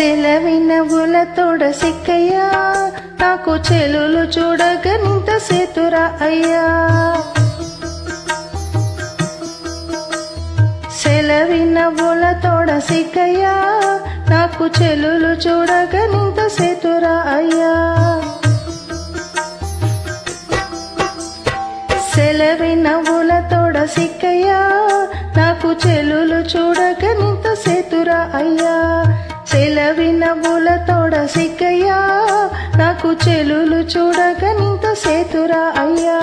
చెలవినవుల తోడ సిక్కయ్యా. నాకు చెలులు చూడగ నింత సేతురా అయ్యా. చెలవినవుల తోడ సిక్కయ్యా. నాకు చెలులు చూడగ నింత సేతురా అయ్యా. సెలవిన తోడ సిక్కయ్యా. నాకు చెలులు చూడగ నింత సేతురా అయ్యా. సెలవిన తోడ సిక్కయ్యా. నాకు చెలులు చూడగ నింత సేతురా అయ్యా.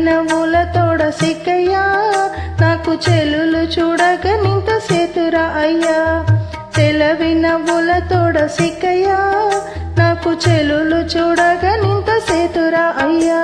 చెలవిన తోడ సిక్కయ్యా. నాకు చెలులు చూడక నింత సేతురా అయ్యా. చెలవిన తోడ సిక్కయ్యా. నాకు చెలులు చూడక నింత సేతురా అయ్యా.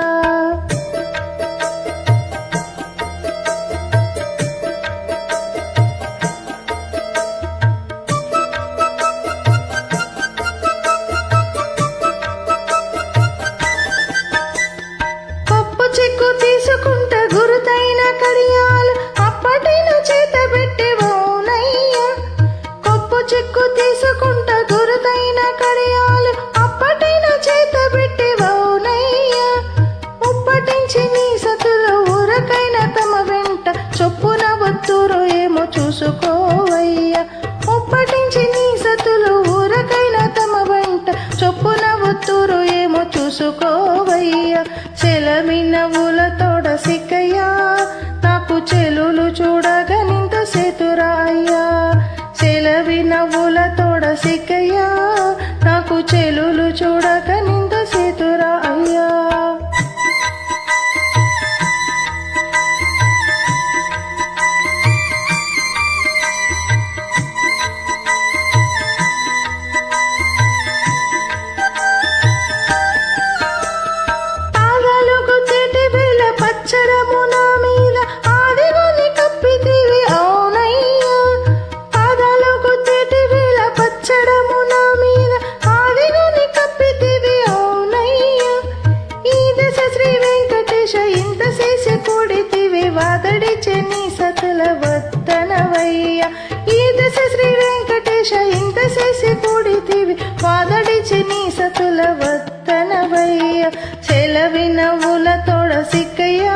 చూసుకోవయ్యా. ఉప్పటించి నీ సతులు ఊరకైన తమ వెంట చొప్పున ఒత్తురు ఏమో చూసుకోవయ్యా. చెలమిన తోడ సిక్కయ్యా. నాకు చెలులు చూడగా నింత సేతురాయ్యా చెలవి నవ్వుల తోడ సిక్కయ్యా. నాకు చెలులు చూడగా ಕೊಟ್ಟನವಯ್ಯ ಈ ದಸೆ ಶ್ರೀ ವೆಂಕಟೇಶ ಇಂತ ಸೇಸಿ ಕೂಡಿತೀವಿ ವಾದಡಿಚಿ ನೀ ಸತುಲ ಒತ್ತನವಯ್ಯ ಚೆಲವಿನ ಉಲ ತೊಡ ಸಿಕ್ಕಯ್ಯ